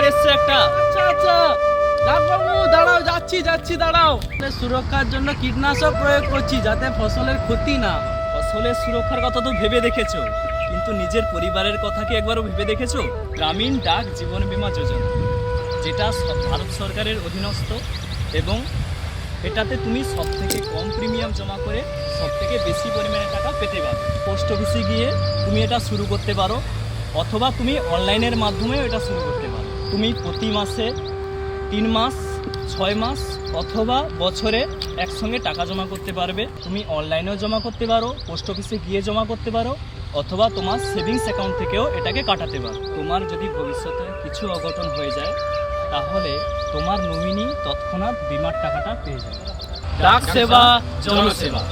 Helicopter এসছে একটা। আচ্ছা আচ্ছা। বাবু দাঁড়াও, যাচ্ছি যাচ্ছি, দাঁড়াও। সুরক্ষার জন্য কীটনাশক প্রয়োগ করছি যাতে ফসলের ক্ষতি না ফসলের সুরক্ষার কথা তো ভেবে দেখেছ। কিন্তু নিজের পরিবারের কথা কি একবারও ভেবে দেখেছ? গ্রামীণ ডাক জীবন বীমা যোজনা, যেটা ভারত সরকারের অধীনস্থ এবং এটাতে তুমি সব থেকে কম প্রিমিয়াম জমা করে সব থেকে বেশি পরিমাণে টাকা পেতে পারো। পোস্ট অফিসে গিয়ে তুমি এটা শুরু করতে পারো, অথবা তুমি অনলাইনের মাধ্যমেও এটা শুরু করতে পারো। তুমি প্রতি মাসে তিন মাস ছয় মাস অথবা বছরে একসঙ্গে টাকা জমা করতে পারবে। তুমি অনলাইনেও জমা করতে পারো পোস্ট অফিসে গিয়ে জমা করতে পারো অথবা তোমার সেভিংস অ্যাকাউন্ট থেকেও এটাকে কাটাতে পারো। তোমার যদি ভবিষ্যতে কিছু অঘটন হয়ে যায় তাহলে তোমার নমিনি তৎক্ষণাৎ বিমার টাকাটা পেয়ে যাবে। ডাক সেবা জনসেবা।